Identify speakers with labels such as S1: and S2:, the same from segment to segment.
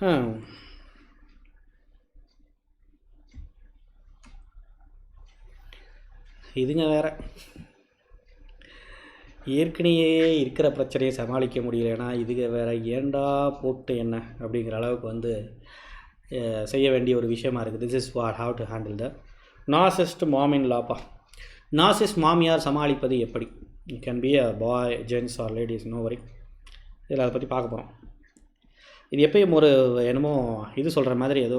S1: Hmm. இதுங்க வேற. ஏற்கனவே இருக்கிற பிரச்சனையை சமாளிக்க முடியலன்னா இதுங்க வேற ஏன்டா போட்டு என்ன அப்படிங்கிற அளவுக்கு வந்து செய்ய வேண்டிய ஒரு விஷயமா இருக்குது. This is what how to handle the narcissist மாமின் லாப்பா நாசிஸ்ட் மாமியார் சமாளிப்பது எப்படி? It can be a boy gents or ladies no worry இதில் அதை பற்றி பார்க்க போகிறோம் இது எப்பயும் ஒரு என்னமோ இது சொல்கிற மாதிரி ஏதோ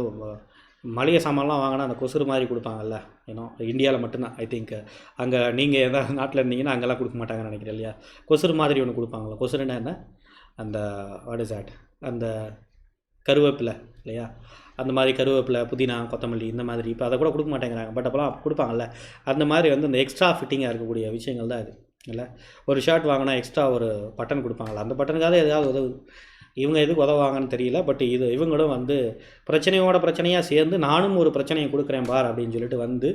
S1: மளிகை சாமான்லாம் வாங்கினா அந்த கொசுறு மாதிரி கொடுப்பாங்கல்ல ஏன்னோ இந்தியாவில் மட்டும்தான் ஐ திங்க் அங்கே நீங்கள் எதாவது நாட்டில் இருந்தீங்கன்னா அங்கெல்லாம் கொடுக்க மாட்டாங்கன்னு நினைக்கிறேன் இல்லையா? கொசுறு மாதிரி ஒன்று கொடுப்பாங்களா கொசுறுன்னா என்ன? அந்த வாட் இஸ் ஆட் அந்த கருவேப்பிலை இல்லையா? அந்த மாதிரி கருவேப்பிலை புதினா கொத்தமல்லி இந்த மாதிரி இப்போ அதை கூட கொடுக்க மாட்டேங்கிறாங்க பட் அப்போலாம் கொடுப்பாங்கல்ல. அந்த மாதிரி வந்து அந்த எக்ஸ்ட்ரா ஃபிட்டிங்காக இருக்கக்கூடிய விஷயங்கள் தான் இது இல்லை? ஒரு ஷர்ட் வாங்கினா எக்ஸ்ட்ரா ஒரு பட்டன் கொடுப்பாங்கல்ல அந்த பட்டனுக்காக எதாவது உதவு இவங்க எதுக்கு உதவாங்கன்னு தெரியல பட் இது இவங்களும் வந்து பிரச்சனையோட பிரச்சனையாக சேர்ந்து நானும் ஒரு பிரச்சனையை கொடுக்குறேன் பார் அப்படின்னு சொல்லிட்டு வந்து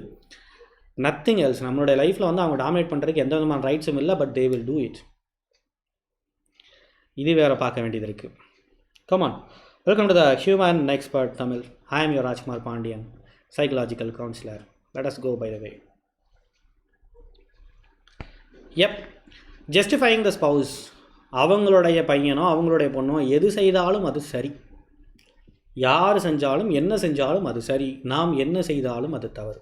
S1: நத்திங் எல்ஸ் நம்மளுடைய லைஃப்பில் வந்து அவங்க டாமினேட் பண்ணுறதுக்கு எந்த விதமான ரைட்ஸும் இல்லை but they will do it இது வேறு பார்க்க வேண்டியது இருக்குது come on welcome to the human expert Tamil I am your Rajkumar Pandian psychological counsellor let us go by the way of justifying the spouse அவங்களுடைய பையனோ அவங்களுடைய பொண்ணோ எது செய்தாலும் அது சரி. யார் செஞ்சாலும் என்ன செஞ்சாலும் அது சரி. நாம் என்ன செய்தாலும் அது தவறு.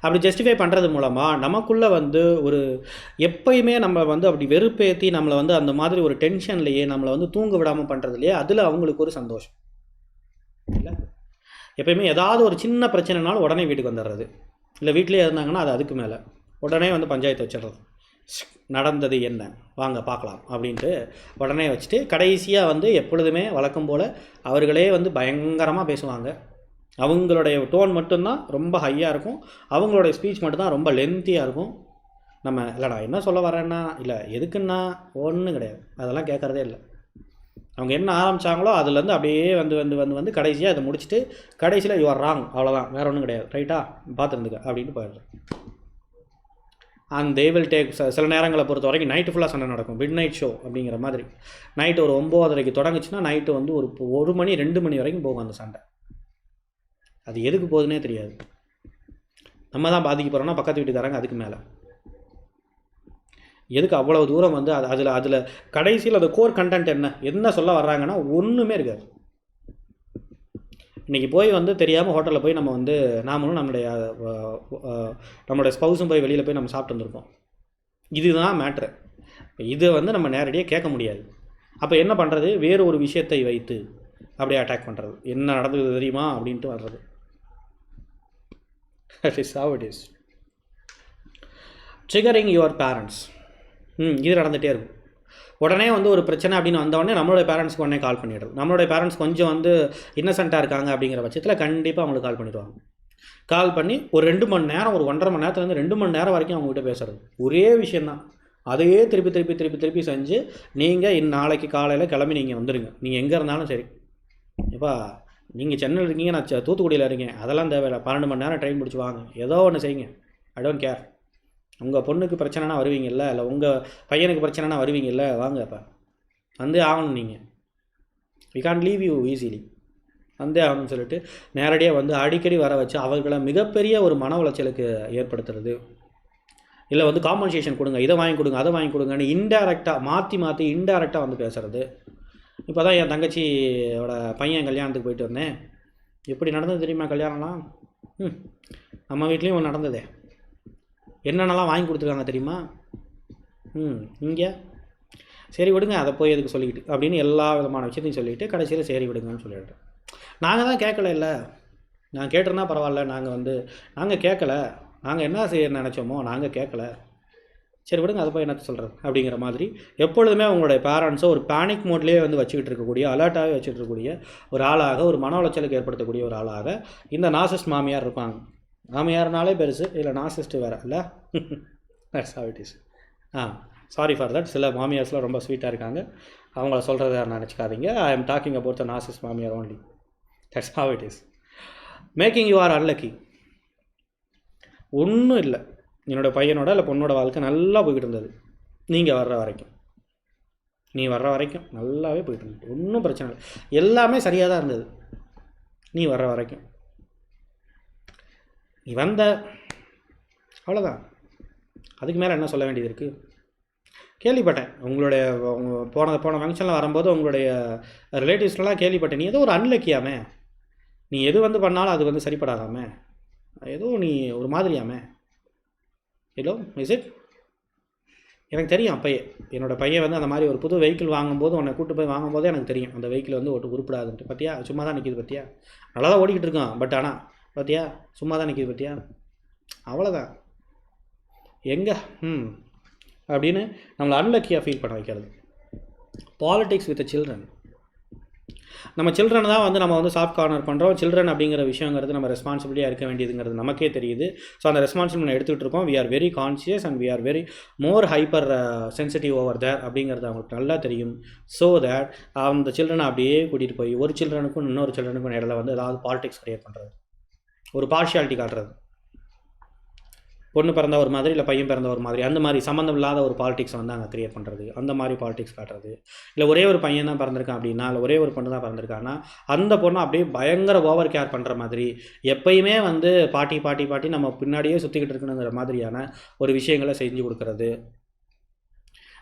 S1: அப்படி ஜஸ்டிஃபை பண்ணுறது மூலமாக நமக்குள்ளே வந்து ஒரு எப்பயுமே நம்ம வந்து அப்படி வெறுப்பேற்றி நம்மளை வந்து அந்த மாதிரி ஒரு டென்ஷன்லையே நம்மளை வந்து தூங்க விடாமல் பண்ணுறதுலையே அதில் அவங்களுக்கு ஒரு சந்தோஷம். இல்லை? எப்பயுமே ஏதாவது ஒரு சின்ன பிரச்சனைனாலும் உடனே வீட்டுக்கு வந்துடுறது. இல்லை வீட்டிலே இருந்தாங்கன்னா அது அதுக்கு மேலே. உடனே வந்து பஞ்சாயத்து வச்சிடுறது. நடந்தது என்ன? வாங்க பார்க்கலாம் அப்படின்ட்டு உடனே வச்சுட்டு கடைசியாக வந்து எப்பொழுதுமே வழக்கம் போல் அவர்களே வந்து பயங்கரமாக பேசுவாங்க. அவங்களுடைய டோன் மட்டும்தான் ரொம்ப ஹையாக இருக்கும். அவங்களுடைய ஸ்பீச் மட்டும்தான் ரொம்ப லென்த்தியாக இருக்கும். நம்ம இல்லைடா என்ன சொல்ல வரேன்னா இல்லை எதுக்குன்னா? ஒன்றும் கிடையாது. அதெல்லாம் கேட்குறதே இல்லை. அவங்க என்ன ஆரம்பித்தாங்களோ அதுலேருந்து அப்படியே வந்து வந்து வந்து வந்து கடைசியாக அதை முடிச்சுட்டு கடைசியில் யுவர் ராங் அவ்வளோதான் வேறு ஒன்றும் கிடையாது. ரைட்டா பார்த்துருந்துக்க அப்படின்ட்டு போயிடுறேன் அண்ட் தே வில் டேக் சில நேரங்களை பொறுத்த வரைக்கும் நைட்டு ஃபுல்லாக சண்டை நடக்கும். மிட் நைட் ஷோ அப்படிங்கிற மாதிரி. நைட்டு ஒரு ஒம்போதரைக்கு தொடங்குச்சுன்னா நைட்டு வந்து ஒரு ஒரு மணி ரெண்டு மணி வரைக்கும் போகும் அந்த சண்டை. அது எதுக்கு போகுதுன்னே தெரியாது. நம்ம தான் பாதிக்க போகிறோம்னா பக்கத்து வீட்டுக்காரங்க அதுக்கு மேலே. எதுக்கு அவ்வளோ தூரம் வந்து அது அதில் அதில் கடைசியில் அந்த கோர் கண்டென்ட் என்ன? என்ன சொல்ல வர்றாங்கன்னா ஒன்றுமே இருக்காது. இன்றைக்கி போய் வந்து தெரியாமல் ஹோட்டலில் போய் நம்ம வந்து நாமளும் நம்மளுடைய நம்மளுடைய ஸ்பௌஸும் போய் வெளியில் போய் நம்ம சாப்பிட்டு வந்திருப்போம் இதுதான் மேட்ரு இதை வந்து நம்ம நேரடியாக கேட்க முடியாது. அப்போ என்ன பண்ணுறது வேறு ஒரு விஷயத்தை வைத்து அப்படியே அட்டாக் பண்ணுறது என்ன நடந்தது தெரியுமா? அப்படின்ட்டு வர்றது. That is triggering your parents ம் இது நடந்துகிட்டே இருக்கும். உடனே வந்து ஒரு பிரச்சனை அப்படின்னு வந்தவொடனே நம்மளுடைய பேரண்ட்ஸ்க்கு உடனே கால் பண்ணிடுறது. நம்மளுடைய பேரண்ட்ஸ் கொஞ்சம் வந்து இன்னசென்ட்டாக இருக்காங்க அப்படிங்கிற பட்சத்தில் கண்டிப்பாக அவங்களுக்கு கால் பண்ணிடுவாங்க. கால் பண்ணி ஒரு ரெண்டு மணி நேரம் ஒரு ஒன்றரை மணி நேரத்துலேருந்து ரெண்டு மணி நேரம் வரைக்கும் அவங்ககிட்ட பேசுறது. ஒரே விஷயந்தான் அதையே திருப்பி திருப்பி திருப்பி திருப்பி செஞ்சு நீங்கள் இன் நாளைக்கு காலையில் கிளம்பி நீங்கள் வந்துடுங்க நீங்கள் எங்கே இருந்தாலும் சரி. இப்போ நீங்கள் சென்னையில் இருக்கீங்க நான் தூத்துக்குடியில் இருக்கேன். அதெல்லாம் தேவையில்லை. பன்னெண்டு மணி நேரம் ட்ரெயின் பிடிச்சி வாங்க. ஏதோ ஒன்று செய்யுங்க. ஐ டோன்ட் கேர் உங்கள் பொண்ணுக்கு பிரச்சனைனா வருவீங்கல்ல இல்லை உங்கள் பையனுக்கு பிரச்சனைனா வருவீங்கல்ல வாங்க அப்போ. வந்தே ஆகணும் நீங்கள் we can leave you easily வந்தே ஆகணும்னு சொல்லிட்டு நேரடியாக வந்து அடிக்கடி வர வச்சு அவர்களை மிகப்பெரிய ஒரு மன உளைச்சலுக்கு ஏற்படுத்துறது. இல்லை வந்து காம்பன்சேஷன் கொடுங்க இதை வாங்கி கொடுங்க அதை வாங்கி கொடுங்கன்னு இன்டேரக்டாக மாற்றி மாற்றி இன்டேரக்டாக வந்து பேசுகிறது இப்போ தான் என் தங்கச்சியோட பையன் கல்யாணத்துக்கு போயிட்டு வந்தேன். எப்படி நடந்தது தெரியுமா கல்யாணம்லாம்? ம் நம்ம வீட்லேயும் ஒன்று நடந்ததே. என்னென்னலாம் வாங்கி கொடுத்துருக்காங்க தெரியுமா? ம் இங்கே. சரி விடுங்க அதை போய் எதுக்கு சொல்லிக்கிட்டு அப்படின்னு எல்லா விதமான விஷயத்தையும் சொல்லிவிட்டு கடைசியில் சரி விடுங்கன்னு சொல்லிடுறேன். நாங்கள் தான் கேட்கல இல்லை நான் கேட்டிருந்தா பரவாயில்ல நாங்கள் வந்து நாங்கள் கேட்கல. நாங்கள் என்ன செய்ய நினச்சோமோ நாங்கள் கேட்கல. சரி விடுங்க அதை போய் என்ன சொல்கிறது அப்படிங்கிற மாதிரி எப்பொழுதுமே உங்களுடைய பேரண்ட்ஸை ஒரு பேனிக் மோட்லேயே வந்து வச்சுக்கிட்டு இருக்கக்கூடிய அலர்ட்டாகவே வச்சுட்டு இருக்கக்கூடிய ஒரு ஆளாக ஒரு மன உளைச்சலுக்கு ஏற்படுத்தக்கூடிய ஒரு ஆளாக இந்த நாசஸ் மாமியார் இருப்பாங்க. மாமியார்னாலே பெருசு. இல்லை நாசிஸ்ட்டு வேறு. இல்லை? That's how it is ah sorry for that சில மாமியார்ஸ்லாம் ரொம்ப ஸ்வீட்டாக இருக்காங்க. அவங்கள சொல்கிறத நினச்சிக்காதீங்க. I am talking about the narcissist மாமியார் only that's how it is making you are unlucky ஒன்றும் இல்லை. என்னோடய பையனோட இல்லை பொண்ணோட வாழ்க்கை நல்லா போய்கிட்டு இருந்தது. நீங்கள் வர்ற வரைக்கும். நீ வர்ற வரைக்கும் நல்லாவே போயிட்டு இருந்தது. ஒன்றும் பிரச்சனை இல்லை. எல்லாமே சரியாக தான் இருந்தது. நீ வர்ற வரைக்கும். நீ வந்த. அவ்வளோதான் அதுக்கு மேலே என்ன சொல்ல வேண்டியது இருக்குது கேள்விப்பட்டேன். உங்களுடைய போன போன ஃபங்க்ஷனில் வரும்போது உங்களுடைய ரிலேட்டிவ்ஸ்லாம் கேள்விப்பட்டேன். நீ ஏதோ ஒரு அன்லக்கியாமே நீ எது வந்து பண்ணாலும் அது வந்து சரிப்படாதாமே. ஏதோ நீ ஒரு மாதிரியாமே. ஹலோ இஸ் இட் எனக்கு தெரியும் அப்பையே. என்னோடய பையன் வந்து அந்த மாதிரி ஒரு புது வெஹிக்கிள் வாங்கும்போது உன்னை கூட்டு போய் வாங்கும்போதே எனக்கு தெரியும். அந்த வெஹிக்கிள் வந்து ஒட்டு உருப்படாதுன்ட்டு. பார்த்தியா சும்மா தான் நிற்கிது பார்த்தியா நல்லா தான் ஓடிக்கிட்டு இருக்கான். பட் ஆனால் பார்த்தியா சும்மா தான் நிற்கிது பார்த்தியா அவ்வளோதான் எங்கே? ம் அப்படின்னு நம்மளை அன்லக்கியாக ஃபீல் பண்ண வைக்கிறது. பாலிடிக்ஸ் வித் சில்ட்ரன் நம்ம சில்ட்ரன் தான் வந்து நம்ம வந்து சாஃப்ட் கார்னர் பண்ணுறோம் சில்ட்ரன் அப்படிங்கிற விஷயங்கிறது நம்ம ரெஸ்பான்சிபிலிட்டியாக இருக்க வேண்டியதுங்கிறது நமக்கே தெரியுது. ஸோ அந்த ரெஸ்பான்சிபிலிட்டி எடுத்துகிட்டு இருக்கோம். We are very conscious and we are very more hyper sensitive over there அப்படிங்கிறது அவங்களுக்கு நல்லா தெரியும். ஸோ தேட் அந்த சில்ட்ரனை அப்படியே கூட்டிகிட்டு போய் ஒரு சில்ட்ரனுக்கும் இன்னொரு சில்ட்ரனுக்கும் இடையில வந்து ஏதாவது பாலிடிக்ஸ் கிரியேட் பண்ணுறது ஒரு பார்ஷியாலிட்டி காட்டுறது. பொண்ணு பிறந்த ஒரு மாதிரி இல்லை பையன் பிறந்த ஒரு மாதிரி. அந்த மாதிரி சம்மந்தம் இல்லாத ஒரு பாலிடிக்ஸ் வந்து அங்கே க்ரியேட் பண்ணுறது அந்த மாதிரி பாலிடிக்ஸ் காட்டுறது. இல்லை ஒரே ஒரு பையன் தான் பிறந்திருக்கான் அப்படின்னா இல்லை ஒரே ஒரு பொண்ணு தான் பிறந்திருக்கான்னா அந்த பொண்ணை அப்படியே பயங்கர ஓவர் கேர் பண்ணுற மாதிரி எப்பயுமே வந்து பாட்டி பாட்டி பாட்டி நம்ம பின்னாடியே சுற்றிக்கிட்டு இருக்கணுங்கிற மாதிரியான ஒரு விஷயங்களை செஞ்சு கொடுக்குறது.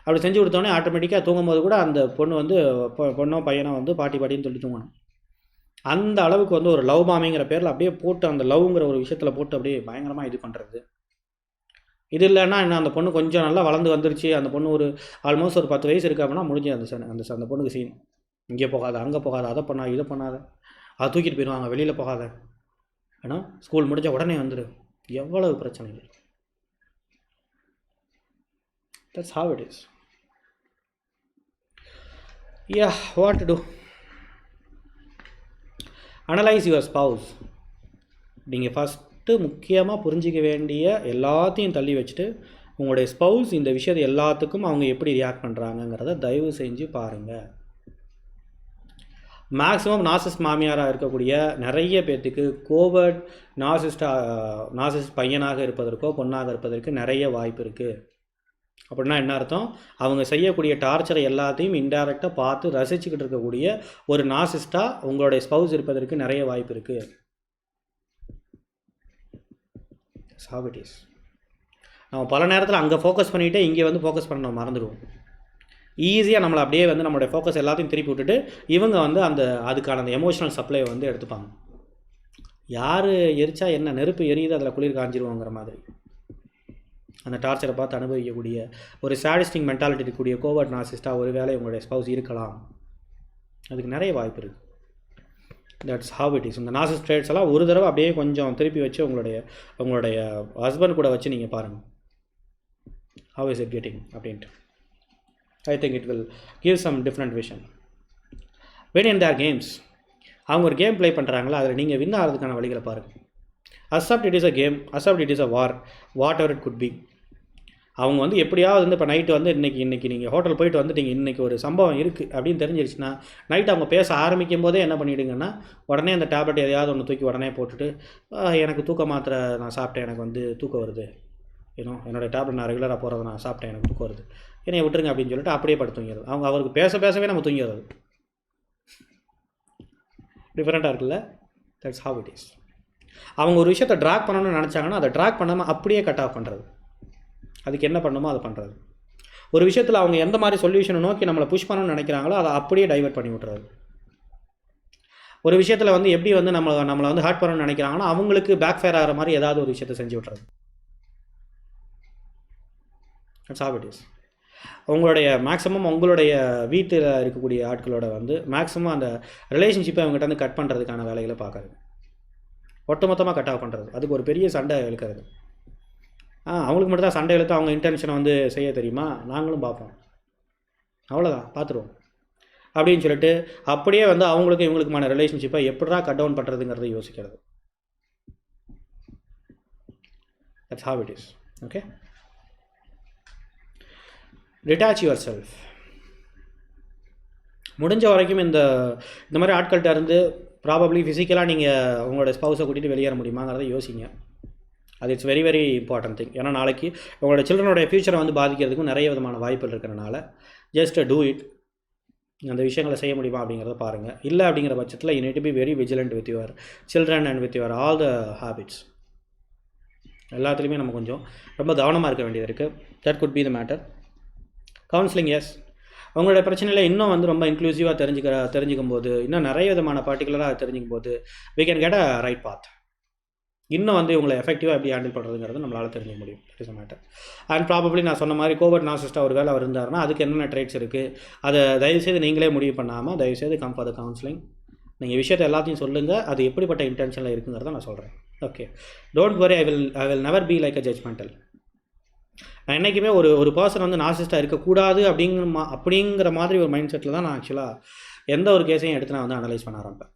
S1: அப்படி செஞ்சு கொடுத்தோடனே ஆட்டோமேட்டிக்காக தூங்கும்போது கூட அந்த பொண்ணு வந்து பொ- பொண்ணோ பையனோ வந்து பாட்டி பாட்டின்னு சொல்லி தூங்கணும். அந்த அளவுக்கு வந்து ஒரு லவ் பாமிங்கிற பேரில் அப்படியே போட்டு அந்த லவ்ங்கிற ஒரு விஷயத்தில் போட்டு அப்படியே பயங்கரமாக இது பண்ணுறது இது இல்லைன்னா என்ன அந்த பொண்ணு கொஞ்சம் நல்லா வளர்ந்து வந்துருச்சு. அந்த பொண்ணு ஒரு ஆல்மோஸ்ட் ஒரு பத்து வயசு இருக்கு அப்படின்னா முடிஞ்சு அந்த சன் அந்த அந்த பொண்ணுக்கு சீன் இங்கே போகாத அங்கே போகாத அதை பண்ணா இதை பண்ணாத. அதை தூக்கிட்டு போயிடுவாங்க வெளியில் போகாத. ஏன்னா ஸ்கூல் முடிஞ்ச உடனே வந்துடு எவ்வளவு பிரச்சனைகள். That's how it is yeah what to do analyse your spouse நீங்கள் ஃபஸ்ட்டு முக்கியமாக புரிஞ்சிக்க வேண்டிய எல்லாத்தையும் தள்ளி வச்சுட்டு உங்களுடைய ஸ்பவுஸ் இந்த விஷயத்தை எல்லாத்துக்கும் அவங்க எப்படி ரியாக்ட் பண்ணுறாங்கங்கிறத தயவு செஞ்சு பாருங்கள் மேக்ஸிமம் நாசிஸ் மாமியாராக இருக்கக்கூடிய நிறைய பேர்த்துக்கு கோவர்ட் நாசிஸ்டா நாசிஸ்ட் பையனாக இருப்பதற்கோ பொண்ணாக இருப்பதற்கு நிறைய வாய்ப்பு இருக்குது அப்படின்னா என்ன அர்த்தம்? அவங்க செய்யக்கூடிய டார்ச்சரை எல்லாத்தையும் இன்டைரக்டாக பார்த்து ரசிச்சுக்கிட்டு இருக்கக்கூடிய ஒரு நாசிஸ்டாக உங்களுடைய ஸ்பவுஸ் இருப்பதற்கு நிறைய வாய்ப்பு இருக்குது சாபிட்டிஸ் நம்ம பல நேரத்தில் அங்கே ஃபோக்கஸ் பண்ணிவிட்டு இங்கே வந்து ஃபோக்கஸ் பண்ண மறந்துடுவோம். ஈஸியாக நம்மளை அப்படியே வந்து நம்மளுடைய ஃபோக்கஸ் எல்லாத்தையும் திருப்பி விட்டுட்டு இவங்க வந்து அந்த அதுக்கான அந்த எமோஷனல் சப்ளை வந்து எடுத்துப்பாங்க. யார் எரிச்சா என்ன? நெருப்பு எரியுது அதில் குளிர் காஞ்சிருவோங்கிற மாதிரி. அந்த டார்ச்சரை பார்த்து அனுபவிக்கக்கூடிய ஒரு சாடிஸ்டிங் மென்டாலிட்டி இருக்கக்கூடிய கோவர்ட் நாசிஸ்டாக ஒரு வேலை உங்களுடைய ஸ்பவுஸ் இருக்கலாம். அதுக்கு நிறைய வாய்ப்பு இருக்குது தட்ஸ் ஹவ் இட் இஸ் இந்த நாசிஸ் ட்ரேட்ஸ் எல்லாம் ஒரு தடவை அப்படியே கொஞ்சம் திருப்பி வச்சு உங்களுடைய உங்களுடைய ஹஸ்பண்ட் கூட வச்சு நீங்கள் பாருங்கள் ஹவ் இஸ் இட் கெட்டிங் அப்படின்ட்டு. I think it will give some different vision when in their games அவங்க ஒரு கேம் ப்ளே பண்ணுறாங்களா அதில் நீங்கள் வின் ஆகிறதுக்கான வழிகளை பாருங்கள் accept it is a game accept it is a war whatever it could be அவங்க வந்து எப்படியாவது வந்து இப்போ நைட்டு வந்து இன்றைக்கி இன்றைக்கி நீங்கள் ஹோட்டல் போயிட்டு வந்துட்டீங்க இன்றைக்கி ஒரு சம்பவம் இருக்குது அப்படின்னு தெரிஞ்சிருச்சுன்னா நைட் அவங்க பேச ஆரம்பிக்கும் போதே என்ன பண்ணிவிடுங்கன்னா உடனே அந்த டேப்லெட் எதையாவது ஒன்று தூக்கி உடனே போட்டுட்டு எனக்கு தூக்க மாத்திரை நான் சாப்பிட்டேன். எனக்கு வந்து தூக்கம் வருது. ஏன்னோ என்னோடய டேப்லெட் நான் ரெகுலராக போகிறத நான் சாப்பிட்டேன். எனக்கு தூக்கம் வருது. என்னை விட்டுருங்க அப்படின்னு சொல்லிட்டு அப்படியே படுத்து தூங்கிடுது அவங்க அவருக்கு பேச பேசவே நம்ம தூங்கிடுறது. டிஃப்ரெண்ட்டாக இருக்குல்ல? தட்ஸ் ஹாவ் இட் இஸ் அவங்க ஒரு விஷயத்தை ட்ராக் பண்ணணும்னு நினச்சாங்கன்னா அதை ட்ராக் பண்ணாமல் அப்படியே கட் ஆஃப் பண்ணுறது அதுக்கு என்ன பண்ணணுமோ அதை பண்ணுறது ஒரு விஷயத்தில் அவங்க எந்த மாதிரி சொல்யூஷனை நோக்கி நம்மளை புஷ் பண்ணணும்னு நினைக்கிறாங்களோ அதை அப்படியே டைவெர்ட் பண்ணி விட்றது ஒரு விஷயத்தில் வந்து எப்படி வந்து நம்ம நம்மளை வந்து ஹர்ட் பண்ணணும்னு நினைக்கிறாங்களோ அவங்களுக்கு பேக் ஃபயர் ஆகிற மாதிரி ஏதாவது ஒரு விஷயத்தை செஞ்சு விட்றது That's உங்களுடைய மேக்ஸிமம் உங்களுடைய வீட்டில் இருக்கக்கூடிய ஆட்களோட வந்து மேக்ஸிமம் அந்த ரிலேஷன்ஷிப்பை அவங்ககிட்ட வந்து கட் பண்ணுறதுக்கான வேலைகளை பார்க்குறது ஒட்டுமொத்தமாக கட் ஆஃப் பண்ணுறது அதுக்கு ஒரு பெரிய சண்டை இழுக்கிறது. ஆ அவங்களுக்கு மட்டும் தான் சண்டை இழுத்து அவங்க இன்டென்ஷனை வந்து செய்ய தெரியுமா? நாங்களும் பார்ப்போம். அவ்வளோதான் பார்த்துருவோம். அப்படின்னு சொல்லிட்டு அப்படியே வந்து அவங்களுக்கு இவங்களுக்குமான ரிலேஷன்ஷிப்பை எப்படிடா கட் டவுன் பண்ணுறதுங்கிறத யோசிக்கிறது. That's how it is okay detach yourself முடிஞ்ச வரைக்கும் இந்த இந்த மாதிரி ஆட்கள்கிட்ட இருந்து ப்ராபப்ளி ஃபிசிக்கலாக நீங்கள் உங்களோட ஸ்பௌஸை கூட்டிகிட்டு வெளியேற முடியுமாங்கிறத யோசிங்க. அது it's very very important thing ஏன்னா நாளைக்கு உங்களோட சில்ட்ரனோட ஃப்யூச்சரை வந்து பாதிக்கிறதுக்கும் நிறைய விதமான வாய்ப்புகள் இருக்கிறனால ஜஸ்ட் டூ இட் அந்த விஷயங்களை செய்ய முடியுமா அப்படிங்கிறத பாருங்கள் இல்லை அப்படிங்கிற பட்சத்தில் you need be very vigilant with your children and with your all the habits எல்லாத்துலேயுமே நம்ம கொஞ்சம் ரொம்ப கவனமாக இருக்க வேண்டியது இருக்குது that could be the matter counselling is உங்களோட பிரச்சனையில் இன்னும் வந்து ரொம்ப இன்க்ளூசிவாக தெரிஞ்சுக்கிற தெரிஞ்சுக்கும் போது இன்னும் நிறைய விதமான பர்டிகுலராக தெரிஞ்சுக்கும் போது we can get a right path இன்னும் வந்து இவங்களை எஃபெக்டிவாக எப்படி ஹேண்டில் பண்ணுறதுங்கிறது நம்மளால் தெரிஞ்சுக்க முடியும். It is matter and probably நான் சொன்ன மாதிரி கோவிட் நாசிஸ்டாக ஒரு வேலை அவர் இருந்தாருன்னா அதுக்கு என்னென்ன ட்ரைட்ஸ் இருக்குது அதை தயவுசெய்து நீங்களே முடிவு பண்ணாமல் தயவுசெய்து கம் ஃபார் த கவுன்சிலிங் நீங்கள் விஷயத்தை எல்லாத்தையும் சொல்லுங்கள் அது எப்படிப்பட்ட இன்டென்ஷனில் இருக்குங்கிறத நான் சொல்கிறேன் okay don't worry I will I will never be like a judgmental நான் என்றைக்குமே ஒரு ஒரு பர்சன் வந்து நாசிஸ்டாக இருக்கக்கூடாது அப்படிங்கிற மா அப்படிங்கிற மாதிரி ஒரு மைண்ட் செட்டில் தான் நான் ஆக்சுவலாக எந்த ஒரு கேஸையும் எடுத்து நான் வந்து அனலைஸ் பண்ண ஆரம்பிப்பேன்.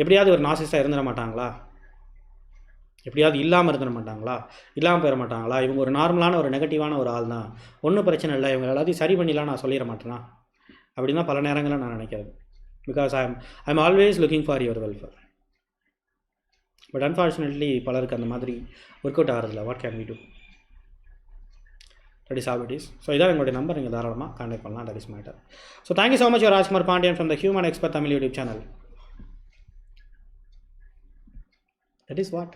S1: எப்படியாவது ஒரு நாசிஸ்டாக இருந்துட மாட்டாங்களா? எப்படியாவது இல்லாமல் இருந்துட மாட்டாங்களா? இல்லாமல் போயிட மாட்டாங்களா? இவங்க ஒரு நார்மலான ஒரு நெகட்டிவான ஒரு ஆள் தான் ஒன்றும் பிரச்சனை இல்லை. இவங்க எல்லாத்தையும் சரி பண்ணிடலாம் நான் சொல்லிட மாட்டேனா? அப்படின்னு தான் பல நேரங்களில் நான் நினைக்கிறது. Because I am I am always looking for your welfare but unfortunately பலருக்கு அந்த மாதிரி work out ஆகிறதில்ல. What can we do that is ஆபிட்டிஸ் so இதான் எங்களுடைய நம்பர் நீங்கள் தாராளமாக கான்டாக்ட் பண்ணலாம். That is matter so thank you so much Rajkumar Pandian from the human expert Tamil YouTube channel that is what